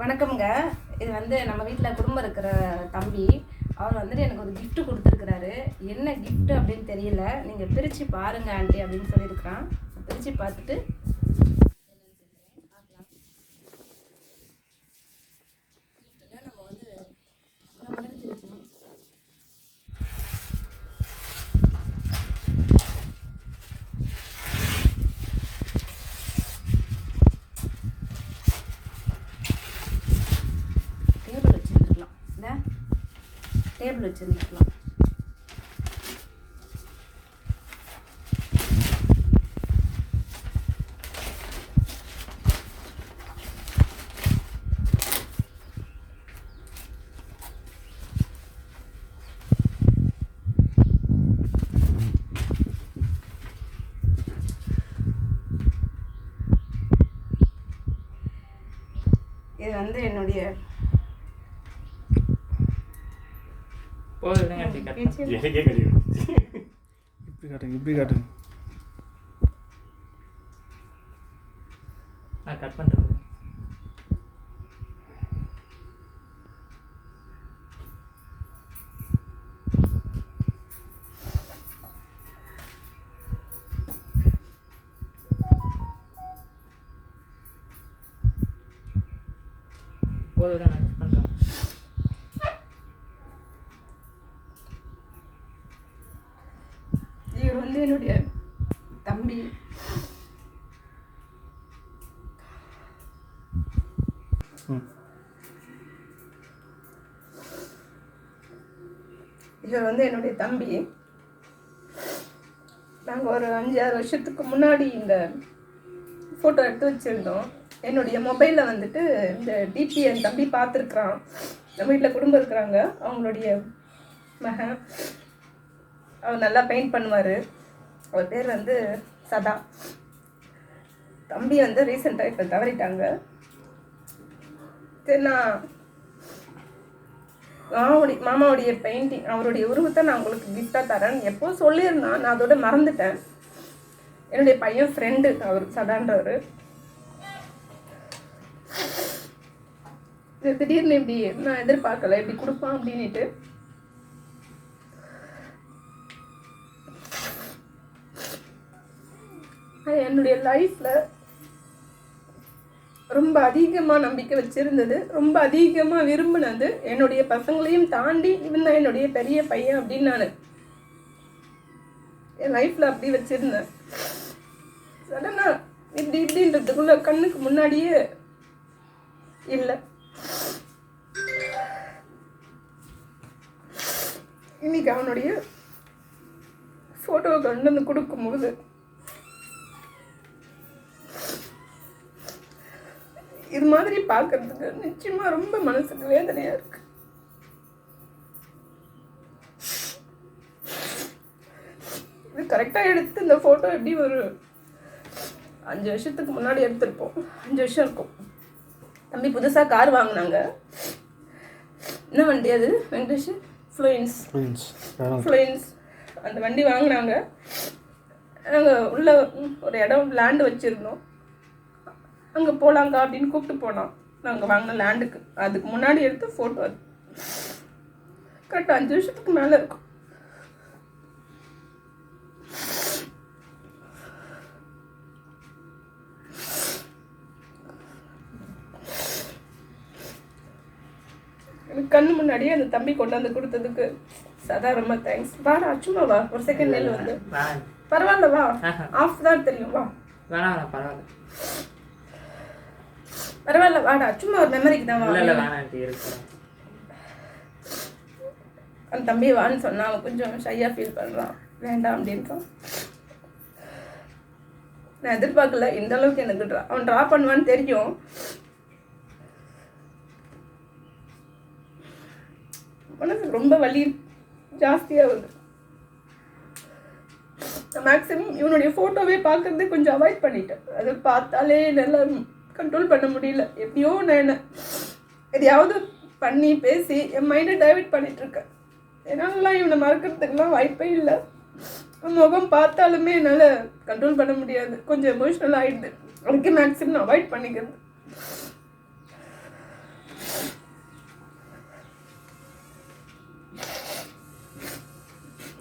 வணக்கம்ங்க. இது வந்து நம்ம வீட்டில் குடும்பம் இருக்கிற தம்பி. அவர் வந்துட்டு எனக்கு ஒரு கிஃப்ட் கொடுத்துருக்குறாரு. என்ன கிஃப்ட் அப்படின்னு தெரியல. நீங்கள் பிரித்து பாருங்க ஆண்டி அப்படின்னு சொல்லியிருக்கிறான். பிரித்து பார்த்துட்டு டேபிள் வச்சுருந்துக்கலாம். இது வந்து என்னுடைய போதுங்க ஆண்டி கட் பண்ணு. எனக்கே கிடைக்கும் இப்படி காட்டுங்க இப்படி காட்டுங்க நான் கட் பண்ணுறேன் போதும் நான் கட் பண்ணுறேன் இவர் வந்து என்னுடைய தம்பி. இவர் வந்து என்னுடைய தம்பி. நாங்கள் ஒரு அஞ்சாறு வருஷத்துக்கு முன்னாடி இந்த ஃபோட்டோ எடுத்து வச்சுருந்தோம். என்னுடைய மொபைலில் வந்துட்டு இந்த டிபி என் தம்பி பார்த்துருக்குறான். நம்ம வீட்டில் குடும்பம் இருக்கிறாங்க. அவங்களுடைய மகன். அவர் நல்லா பெயிண்ட் பண்ணுவார். அவர் பேர் வந்து சதா. தம்பி வந்து ரீசெண்டாக இப்போ தவறிட்டாங்க. சரி நான் மாமாவுடைய மாமாவுடைய பெயிண்டிங் அவருடைய உருவத்தை நான் உங்களுக்கு கிஃப்டாக தரேன். எப்போ சொல்லியிருந்தான் நான் அதோட மறந்துட்டேன். என்னுடைய பையன் ஃப்ரெண்டு அவர் சதான்றவர். திடீர்னு இப்படி நான் எதிர்பார்க்கல இப்படி கொடுப்பான் அப்படின்ட்டு என்னுடைய லைஃப்பில் ரொம்ப அதிகமாக நம்பிக்கை வச்சுருந்தது. ரொம்ப அதிகமாக விரும்பினது என்னுடைய பசங்களையும் தாண்டி இவன் தான் என்னுடைய பெரிய பையன் அப்படின்னு நான். என் லைஃப்பில் அப்படி வச்சுருந்தேன். சடனாக இப்படி இப்படின்றதுக்குள்ள கண்ணுக்கு முன்னாடியே இல்லை. இன்னைக்கு அவனுடைய ஃபோட்டோவை கொண்டு வந்து கொடுக்கும்போது இது மாதிரி பார்க்கறதுக்கு நிச்சயமா ரொம்ப மனசுக்கு வேதனையா இருக்கு. இது கரெக்டாக எடுத்து இந்த ஃபோட்டோ எப்படி ஒரு அஞ்சு வருஷத்துக்கு முன்னாடி எடுத்திருப்போம். அஞ்சு வருஷம் இருக்கும். தம்பி புதுசாக கார் வாங்கினாங்க. என்ன வண்டி அது? வெங்கடேஷ்? ஃப்ளூயன்ஸ் ஃப்ளூயன்ஸ் அந்த வண்டி வாங்கினாங்க. நாங்கள் உள்ள ஒரு இடம் லேண்டு வச்சுருந்தோம். அங்கே போகலாங்க்கா அப்படின்னு கூப்பிட்டு போனோம் நாங்கள் வாங்கின லேண்டுக்கு அதுக்கு முன்னாடி எடுத்த ஃபோட்டோ அது. கரெக்டாக அஞ்சு வருஷத்துக்கு மேலே இருக்கும். கண்ணு முன்னாடியே அந்த தம்பி கொண்டாந்து கொடுத்ததுக்கு சதா ரொம்ப தேங்க்ஸ் வாடா சும்மா வா. ஒரு செகண்ட் நெல் வந்து. பரவாயில்ல வா. ஆஃப் தான் தெரியும் வா. வேணாம் பரவாயில்ல. பரவாயில்ல வாடா. சும்மா ஒரு மெமரிக்கு தான் இல்லை இல்லை வேணாம் ஆண்டி இருக்கிறேன் அந்த தம்பி வான்னு சொன்னா அவன் கொஞ்சம் ஷையாக ஃபீல் பண்ணுறான் வேண்டாம் அப்படின்றான் நான் எதிர்பார்க்கல இந்த அளவுக்கு எனக்கு ட்ரா அவன் ட்ரா பண்ணுவான்னு தெரியும். மனசு ரொம்ப வலி ஜாஸ்தியாகுது மேக்ஸிமம் இவனுடைய ஃபோட்டோவே பார்க்கறது கொஞ்சம் அவாய்ட் பண்ணிட்டேன். அது பார்த்தாலே நல்லா கண்ட்ரோல் பண்ண முடியல. எப்படியோ நான் என்ன எதையாவது பண்ணி பேசி என் மைண்டை டைவெர்ட் பண்ணிகிட்ருக்கேன் என்னாலலாம் இவனை மறக்கிறதுக்குலாம் வாய்ப்பே இல்லை. முகம் பார்த்தாலுமே என்னால் கண்ட்ரோல் பண்ண முடியாது. கொஞ்சம் எமோஷ்னல் ஆகிடுது அதுக்கு மேக்ஸிமம் அவாய்ட் பண்ணிக்கிறது.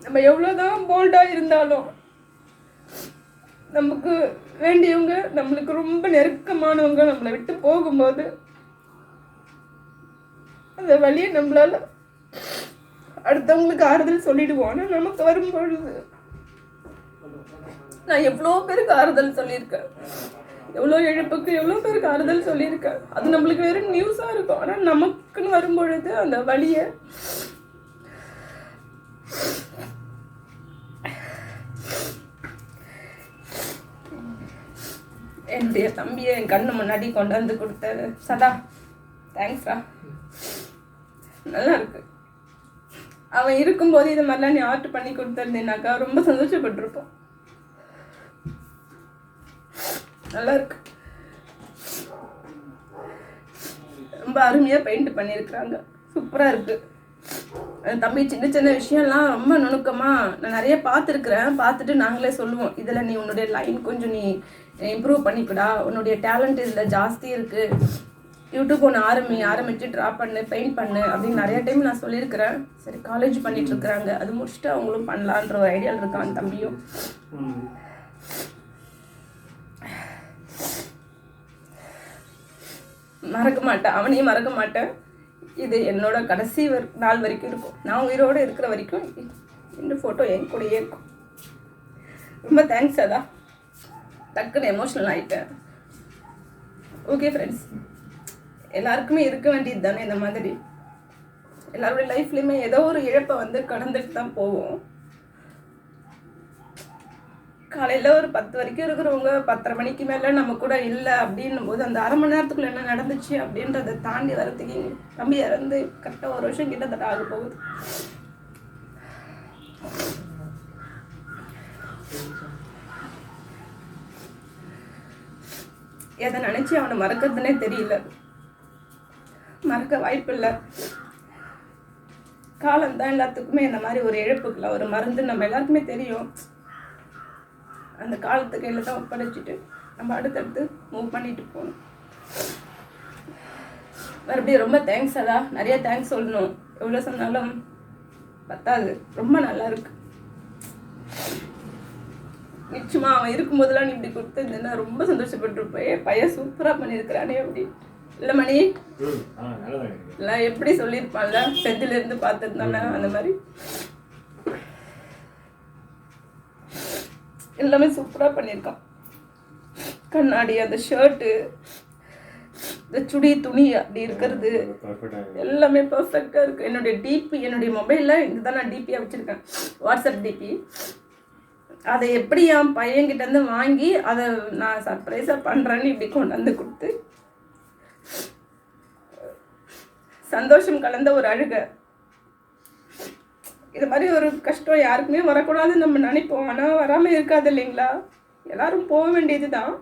நம்ம எவ்வளோதான் போல்டாக இருந்தாலும் நமக்கு வேண்டியவங்க நம்மளுக்கு ரொம்ப நெருக்கமானவங்க நம்மளை விட்டு போகும்போது அந்த வழியை நம்மளால அடுத்தவங்களுக்கு ஆறுதல் சொல்லிடுவோம். ஆனால் நமக்கு வரும்பொழுது நான் எவ்வளோ பேருக்கு ஆறுதல் சொல்லியிருக்கேன். எவ்வளோ இழப்புக்கு எவ்வளோ பேருக்கு ஆறுதல் சொல்லியிருக்கேன். அது நம்மளுக்கு வெறும் நியூஸாக இருக்கும். ஆனால் நமக்குன்னு வரும்பொழுது அந்த வழியை என்னுடைய தம்பியை என் கண்ணு முன்னாடி கொண்டு வந்து கொடுத்தது. சதா தேங்க்ஸ்ரா நல்லா இருக்கு. அவன் இருக்கும்போது இது மாதிரிலாம் நீ ஆர்டர் பண்ணி கொடுத்துருந்தேனாக்கா ரொம்ப சந்தோஷப்பட்டிருப்போம். நல்லா இருக்கு. ரொம்ப அருமையாக பெயிண்ட் பண்ணியிருக்கிறாங்க. சூப்பராக இருக்குது தம்பி சின்ன சின்ன விஷயம்லாம் ரொம்ப நுணுக்கமாக நான் நிறைய பார்த்துருக்குறேன். பார்த்துட்டு நாங்களே சொல்லுவோம் இதில் நீ உன்னுடைய லைன் கொஞ்சம் நீ இம்ப்ரூவ் பண்ணிக்கூடா. உன்னுடைய டேலண்ட் இதில் ஜாஸ்தி இருக்குது யூடியூப் ஒன்று ஆரம்பி ஆரம்பித்து ட்ரா பண்ணு பெயிண்ட் பண்ணு அப்படின்னு நிறைய டைம் நான் சொல்லியிருக்கிறேன். சரி காலேஜ் பண்ணிட்டு இருக்கிறாங்க. அது முடிச்சுட்டு அவங்களும் பண்ணலான்ற ஒரு ஐடியாவில் இருக்கான் தம்பியும். மறக்க மாட்டேன். அவனையும் மறக்க மாட்டேன். இது என்னோட கடைசி வர் நாள் வரைக்கும் இருக்கும். நான் உயிரோடு இருக்கிற வரைக்கும் இந்த ஃபோட்டோ என் கூடயே இருக்கும். ரொம்ப தேங்க்ஸ் அதா டக்குன்னு எமோஷ்னல் ஆகிட்டேன் ஓகே ஃப்ரெண்ட்ஸ் எல்லாருக்குமே இருக்க வேண்டியது தானே இந்த மாதிரி? எல்லாருடைய லைஃப்லேயுமே ஏதோ ஒரு இழப்பை வந்து கடந்துட்டு தான் போவோம். காலையில் ஒரு பத்து வரைக்கும் இருக்கிறவங்க பத்தரை மணிக்கு மேலே நம்ம கூட இல்லை அப்படின்னும் போது அந்த அரை மணி நேரத்துக்குள்ள என்ன நடந்துச்சு அப்படின்றத தாண்டி வரதுக்கு தம்பி இறந்து கரெக்டாக ஒரு வருஷம் கிட்டத்தட்ட ஆக போகுது. எதை நினச்சி அவனை மறக்கிறதுனே தெரியல. மறக்க வாய்ப்பு இல்லை. காலம் தான் எல்லாத்துக்குமே இந்த மாதிரி ஒரு இழப்புக்குள்ள ஒரு மருந்து நம்ம எல்லாருக்குமே தெரியும். அந்த காலத்து கையில் தான் ஒப்படைச்சிட்டு நம்ம அடுத்தடுத்து மூவ் பண்ணிட்டு போகணும். மறுபடியும் ரொம்ப தேங்க்ஸ் அதா நிறைய தேங்க்ஸ் சொல்லணும். எவ்வளோ சொன்னாலும் பத்தாது. ரொம்ப நல்லா இருக்கு. நிச்சயமா அவன் இருக்கும்போதெல்லாம் நீ இப்படி கொடுத்துருந்தேன்னா ரொம்ப சந்தோஷப்பட்டிருப்பேன் என் பையன் சூப்பராக பண்ணியிருக்கிறானே அப்படி. இல்லை மணி. இல்லை எப்படி சொல்லியிருப்பான்ல? செந்திலிருந்து பார்த்துருந்தானே அந்த மாதிரி. எல்லாமே சூப்பராக பண்ணியிருக்கான். கண்ணாடி அந்த ஷர்ட்டு இந்த சுடி துணி அப்படி இருக்கிறது. எல்லாமே பர்ஃபெக்டாக இருக்குது என்னுடைய டிபி என்னுடைய மொபைலில் இதுதான் நான் டிபியாக வச்சுருக்கேன். வாட்ஸ்அப் டிபி அதை எப்படி என் பையன்கிட்டேருந்து வாங்கி அதை நான் சர்ப்ரைஸாக பண்ணுறேன்னு இப்படி கொண்டு வந்து கொடுத்து சந்தோஷம் கலந்த ஒரு அழுகை. இது மாதிரி ஒரு கஷ்டம் யாருக்குமே வரக்கூடாதுன்னு நம்ம நினைப்போம். ஆனால் வராமல் இருக்காது இல்லைங்களா? எல்லாரும் போக வேண்டியது தான்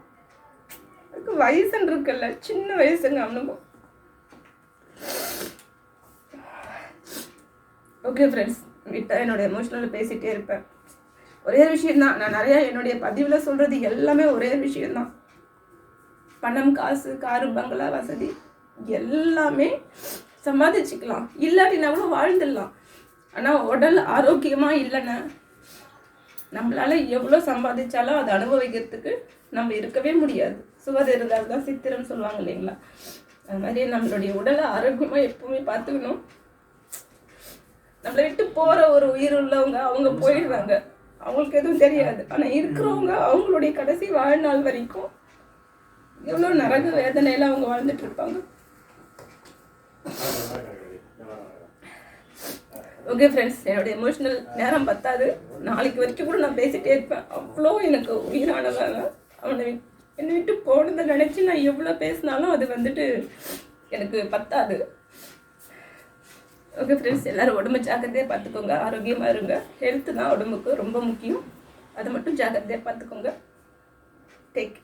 அதுக்கு வயசுன்னு இருக்குல்ல சின்ன வயசுங்க அவனுக்கும் ஓகே ஃப்ரெண்ட்ஸ் விட்டா என்னோட எமோஷனலில் பேசிகிட்டே இருப்பேன். ஒரே விஷயம்தான். நான் நிறையா என்னுடைய பதிவில் சொல்கிறது எல்லாமே ஒரே விஷயம்தான். பணம் காசு காரு பங்களா வசதி எல்லாமே சம்பாதிச்சுக்கலாம். இல்லாட்டினா கூட வாழ்ந்துடலாம். ஆனால் உடல் ஆரோக்கியமாக இல்லைன்னா நம்மளால் எவ்வளோ சம்பாதிச்சாலும் அதை அனுபவிக்கிறதுக்கு நம்ம இருக்கவே முடியாது. சுவர் இருந்தால் தான் சித்திரம் சொல்லுவாங்க இல்லைங்களா? அது மாதிரி நம்மளுடைய உடலை ஆரோக்கியமாக எப்பவுமே பார்த்துக்கணும். நம்மளை விட்டு போகிற ஒரு உயிர் உள்ளவங்க அவங்க போயிடுறாங்க. அவங்களுக்கு எதுவும் தெரியாது. ஆனால் இருக்கிறவங்க அவங்களுடைய கடைசி வாழ்நாள் வரைக்கும் எவ்வளோ நரக வேதனையில் அவங்க வாழ்ந்துட்டு இருப்பாங்க. ஓகே ஃப்ரெண்ட்ஸ் என்னோட எமோஷனல் நேரம் பத்தாது. நாளைக்கு வரைக்கும் கூட நான் பேசிட்டே இருப்பேன். அவ்வளோ எனக்கு உயிரானவங்க அவனை என்னை விட்டு போனதை நினச்சி நான் எவ்வளோ பேசினாலும் அது வந்துட்டு எனக்கு பத்தாது. ஓகே ஃப்ரெண்ட்ஸ் எல்லோரும் உடம்பு ஜாக்கிரதையாக பார்த்துக்கோங்க. ஆரோக்கியமாக இருங்க. ஹெல்த்து தான் உடம்புக்கு ரொம்ப முக்கியம். அதை மட்டும் ஜாக்கிரதையாக பார்த்துக்கோங்க. டேக்